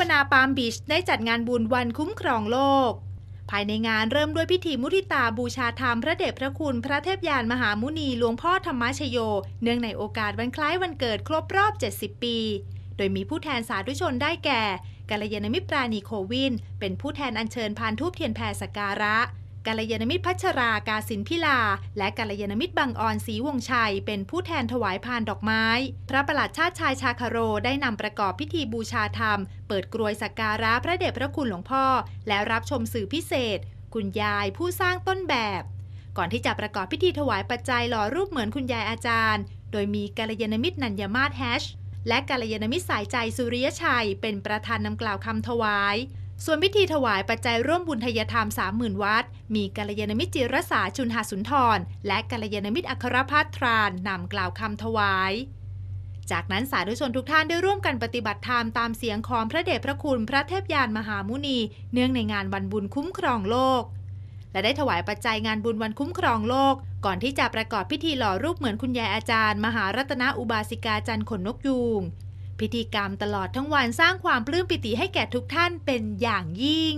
ปาล์มบีชได้จัดงานบุญวันคุ้มครองโลก ภายในงานเริ่มด้วยพิธีมุทิตาบูชาธรรมพระเดชพระคุณพระเทพยานมหามุนีหลวงพ่อธรรมชโย เนื่องในโอกาสวันคล้ายวันเกิดครบรอบ 70 ปี โดยมีผู้แทนสาธุชนได้แก่กัลยาณมิตรปราณีโควิน เป็นผู้แทนอัญเชิญพานทูบเทียนแผ่สการะ กัลยาณมิตรพัชรากาสินพิลา และกัลยาณมิตรบางออนศรีวงชัย เป็นผู้แทนถวายพานดอกไม้ พระประหลัดชาติชายชาคาโรได้นำประกอบพิธีบูชาธรรม เปิดกรวยสักการะพระเดชพระคุณหลวงพ่อ และรับชมสื่อพิเศษ คุณยายผู้สร้างต้นแบบ ก่อนที่จะประกอบพิธีถวายปัจจัยหล่อรูปเหมือนคุณยายอาจารย์ โดยมีกัลยาณมิตรนัญญมาศแฮชและกัลยาณมิตรสายใจสุริยชัย เป็นประธานนำกล่าวคำถวาย ส่วนพิธีถวายปัจจัยร่วมบุญทยธรรม 30,000 วัตต์มีกัลยาณมิตรจิรสาชุนหาสุนทร และกัลยาณมิตรอัครพัฒทรานนำกล่าวคำถวาย จากนั้นสาธุชนทุกท่านได้ร่วมกันปฏิบัติธรรมตามเสียงของพระเดชพระคุณพระเทพยานมหามุนี เนื่องในงานวันบุญคุ้มครองโลก และได้ถวายปัจจัยงานบุญวันคุ้มครองโลก ก่อนที่จะประกอบพิธีหล่อรูปเหมือนคุณยายอาจารย์ มหารัตนอุบาสิกาจันทร์ขนนกยูง พิธีกรรมตลอดทั้งวันสร้างความปลื้มปิติให้แก่ทุกท่านเป็นอย่างยิ่ง